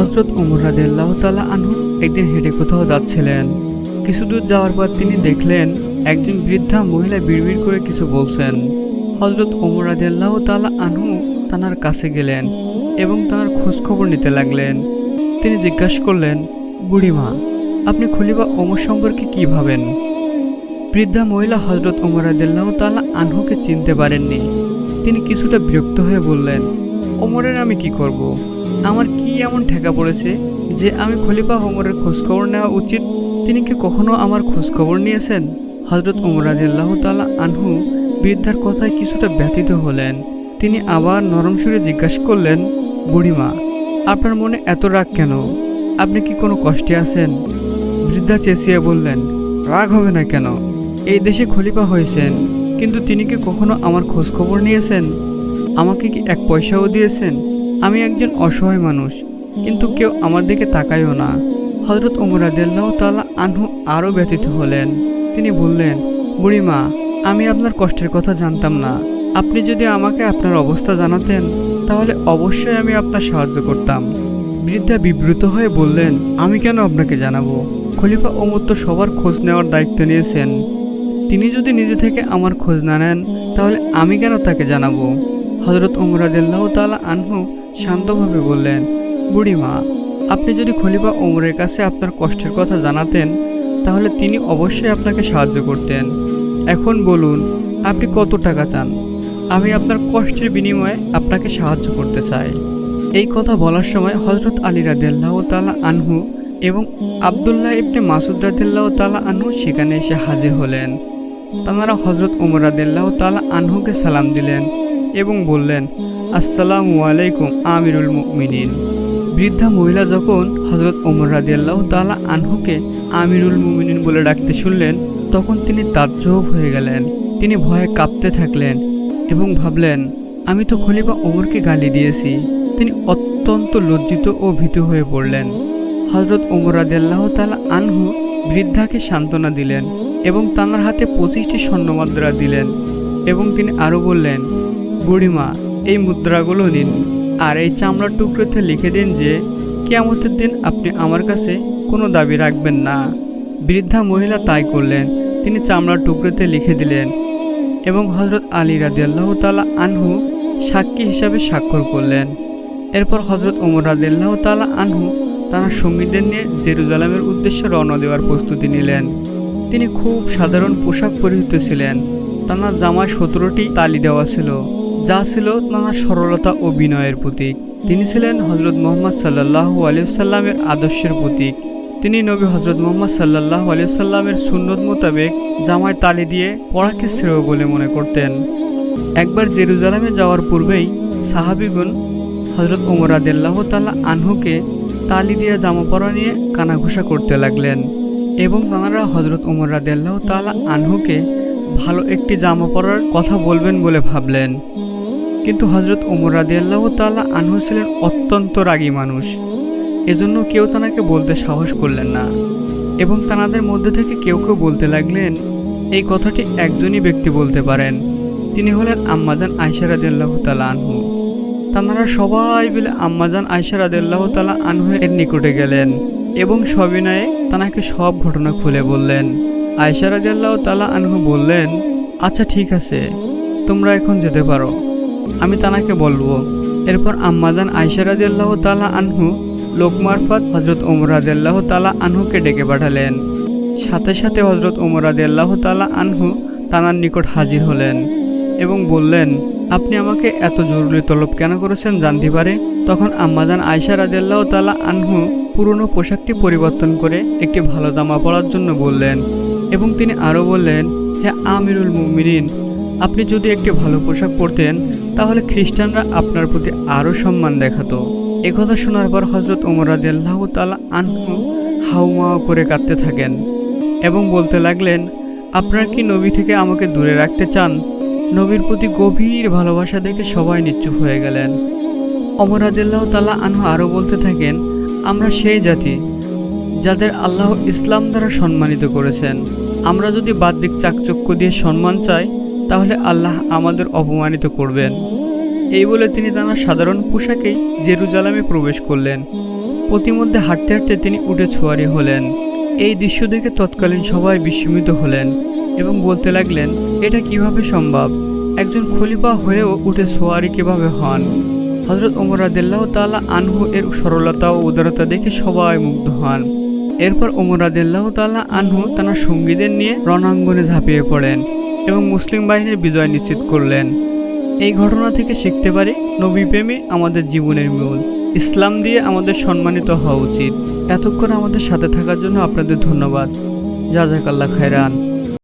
হজরত উমর রাদিয়াল্লাহ তালা আনহু একদিন হেঁটে কোথাও যাচ্ছিলেন। কিছু দূর যাওয়ার পর তিনি দেখলেন একজন বৃদ্ধা মহিলা বিড়বিড় করে কিছু বলছেন। হজরত ওমর রাদিয়াল্লাহ তালা আনহু তানার কাছে গেলেন এবং তার খোঁজখবর নিতে লাগলেন। তিনি জিজ্ঞাসা করলেন, বুড়িমা, আপনি খলিফা ওমর সম্পর্কে কি ভাবেন? বৃদ্ধা মহিলা হজরত ওমর রাদিয়াল্লাহ তালা আনহুকে চিনতে পারেননি। তিনি কিছুটা বিরক্ত হয়ে বললেন, ওমরের আমি কি করব। আমার এমন ঠেকা পড়েছে যে আমি খলিফা ওমরের খোঁজখবর নেওয়া উচিত। তিনি কি কখনো আমার খোঁজখবর নিয়েছেন? হজরত ওমর রাদিয়াল্লাহ তালা আনহু বৃদ্ধার কথায় কিছুটা ব্যথিত হলেন। তিনি আবার নরম সুরে জিজ্ঞাসা করলেন, বুড়িমা, আপনার মনে এত রাগ কেন? আপনি কি কোনো কষ্টে আছেন? বৃদ্ধা চেঁচিয়ে বললেন, রাগ হবে না কেন? এই দেশে খলিফা হয়েছেন, কিন্তু তিনি কি কখনো আমার খোঁজখবর নিয়েছেন? আমাকে কি এক পয়সাও দিয়েছেন? আমি একজন অসহায় মানুষ। কিন্তু কেউ আমার দিকে তাকায়ও না। হজরত উমর আদিল্লাহ তালা আনহু আরও ব্যতীত হলেন। তিনি বললেন, বুড়িমা, আমি আপনার কষ্টের কথা জানতাম না। আপনি যদি আমাকে আপনার অবস্থা জানাতেন, তাহলে অবশ্যই আমি আপনার সাহায্য করতাম। বৃদ্ধা বিব্রত হয়ে বললেন, আমি কেন আপনাকে জানাব? খলিফা ওমর তো সবার খোঁজ নেওয়ার দায়িত্ব নিয়েছেন। তিনি যদি নিজে থেকে আমার খোঁজ না নেন, তাহলে আমি কেন তাকে জানাব? হজরত উমর আদিল্লাহ তালা আনহু শান্তভাবে বললেন বুড়িমা, আপনি যদি খলিফা ওমরের কাছে আপনার কষ্টের কথা জানাতেন, তাহলে তিনি অবশ্যই আপনাকে সাহায্য করতেন। এখন বলুন, আপনি কত টাকা চান? আমি আপনার কষ্টের বিনিময়ে আপনাকে সাহায্য করতে চাই। এই কথা বলার সময় হজরত আলী রাদিল্লাহ তালা আনহু এবং আবদুল্লাহ ইবনে মাসুদ রাদিল্লাহ তালা আনহু সেখানে এসে হাজির হলেন। তাঁরা হজরত উমর রাদিল্লাহ তালা আনহুকে সালাম দিলেন এবং বললেন, আসসালামু আলাইকুম আমিরুল মুমিনিন। বৃদ্ধা মহিলা যখন হজরত ওমর রাদিয়াল্লাহ তালা আনহুকে আমিরুল মুমিনিন বলে ডাকতে শুনলেন, তখন তিনি তাজ্জব হয়ে গেলেন। তিনি ভয়ে কাঁপতে থাকলেন এবং ভাবলেন, আমি তো খলিফা ওমরকে গালি দিয়েছি। তিনি অত্যন্ত লজ্জিত ও ভীত হয়ে পড়লেন। হজরত ওমর রাদিয়াল্লাহ তালা আনহু বৃদ্ধাকে সান্ত্বনা দিলেন এবং তাঁর হাতে পঁচিশটি স্বর্ণমুদ্রা দিলেন এবং তিনি আরও বললেন, বুড়িমা, এই মুদ্রাগুলো নিন। আর এই চামড়ার টুকরোতে লিখে দিন যে, কেয়ামতের দিন আপনি আমার কাছে কোনো দাবি রাখবেন না। বৃদ্ধা মহিলা তাই করলেন। তিনি চামড়ার টুকরোতে লিখে দিলেন এবং হজরত আলী রাদিয়াল্লাহ তালা আনহু সাক্ষী হিসাবে স্বাক্ষর করলেন। এরপর হজরত ওমর রাদিয়াল্লাহ তালা আনহু তার সঙ্গীদের নিয়ে জেরুজালামের উদ্দেশ্যে রওনা দেওয়ার প্রস্তুতি নিলেন। তিনি খুব সাধারণ পোশাক পরিহিত ছিলেন। তাঁর জামায় সতেরোটি তালি দেওয়া ছিল। যা ছিল তাঁর সরলতা ও বিনয়ের প্রতীক। তিনি ছিলেন হজরত মোহাম্মদ সাল্লাহ আলিয়াল্লামের আদর্শের প্রতীক। তিনি নবী হজরত মোহাম্মদ সাল্লাহ আলিয়াল্লামের সুন্নত মোতাবেক জামায় তালি দিয়ে পড়াকে শ্রেয় বলে মনে করতেন। একবার জেরুজালামে যাওয়ার পূর্বেই সাহাবিগুন হজরত ওমর আদেল্লাহ তাল্লাহ আনহুকে তালি দিয়ে জামা পরা নিয়ে কানাঘুষা করতে লাগলেন এবং তাঁরা হজরত ওমর রাদিয়াল্লাহ তালা আনহুকে ভালো একটি জামা পরার কথা বলবেন বলে ভাবলেন। কিন্তু হজরত ওমর রাদিয়াল্লাহ তালা আনহু ছিলেন অত্যন্ত রাগী মানুষ। এজন্য কেউ তানাকে বলতে সাহস করলেন না এবং তানাদের মধ্যে থেকে কেউ কেউ বলতে লাগলেন, এই কথাটি একজনই ব্যক্তি বলতে পারেন। তিনি হলেন আম্মাজান আয়সা রাদিয়াল্লাহ তালা আনহু। তানারা সবাই মিলে আম্মাজান আয়সা রাদিয়াল্লাহ তালা আনহু এর নিকটে গেলেন এবং সবিনয়ে তানাকে সব ঘটনা খুলে বললেন। আয়সা রাদিয়াল্লাহ তালা আনহু বললেন আচ্ছা ঠিক আছে, তোমরা এখন যেতে পারো। আমি তানাকে বলব। এরপর আম্মাজান আয়সা রাদিয়াল্লাহ তালা আনহু লোক মারফত হজরত ওমর রাদিয়াল্লাহ তালা আনহুকে ডেকে পাঠালেন। সাথে সাথে হজরত ওমর রাদিয়াল্লাহ তালা আনহু তানার নিকট হাজির হলেন এবং বললেন, আপনি আমাকে এত জরুরি তলব কেন করেছেন জানতে পারে তখন আম্মাজান আয়সা রাদিয়াল্লাহ তালা আনহু পুরনো পোশাকটি পরিবর্তন করে একটি ভালো জামা পরার জন্য বললেন এবং তিনি আরও বললেন, হে আমিরুল মুমিনিন আপনি যদি একটি ভালো পোশাক পরতেন, তাহলে খ্রিস্টানরা আপনার প্রতি আরও সম্মান দেখাতো। একথা শোনার পর হজরত ওমর রাদিয়াল্লাহ তালা আনহু হাউমাও করে কাঁদতে থাকেন এবং বলতে লাগলেন, আপনার কি নবী থেকে আমাকে দূরে রাখতে চান? নবীর প্রতি গভীর ভালোবাসা দেখে সবাই নিশ্চুপ হয়ে গেলেন। অমর রাদিল্লাহ তালা আনহু আরও বলতে থাকেন, আমরা সেই জাতি যাদের আল্লাহ ইসলাম দ্বারা সম্মানিত করেছেন। আমরা যদি বাহ্যিক চাকচক্য দিয়ে সম্মান চাই তাহলে আল্লাহ আমাদের অপমানিত করবেন। এই বলে তিনি তাঁর সাধারণ পোশাকেই জেরুজালামে প্রবেশ করলেন। প্রতিমধ্যে হাঁটতে হাঁটতে তিনি উঠে ছোয়ারি হলেন। এই দৃশ্য দেখে তৎকালীন সবাই বিস্মিত হলেন এবং বলতে লাগলেন, এটা কীভাবে সম্ভব? একজন খলিফা হয়েও উঠে সোয়ারি কীভাবে হন? হজরত ওমর রাদিল্লাহ তাআলা আনহু এর সরলতা ও উদারতা দেখে সবাই মুগ্ধ হন। এরপর ওমর রাদিল্লাহ তাআলা আনহু তার সঙ্গীদের নিয়ে রণাঙ্গনে ঝাঁপিয়ে পড়েন। এবং মুসলিম বাহিনীর বিজয় নিশ্চিত করলেন। এই ঘটনা থেকে শিখতে পারি, নবী প্রেমে আমাদের জীবনের মূল। ইসলাম দিয়ে আমাদের সম্মানিত হওয়া উচিত। এতক্ষণ আমাদের সাথে থাকার জন্য আপনাদের ধন্যবাদ। জাজাকাল্লা খায়রান।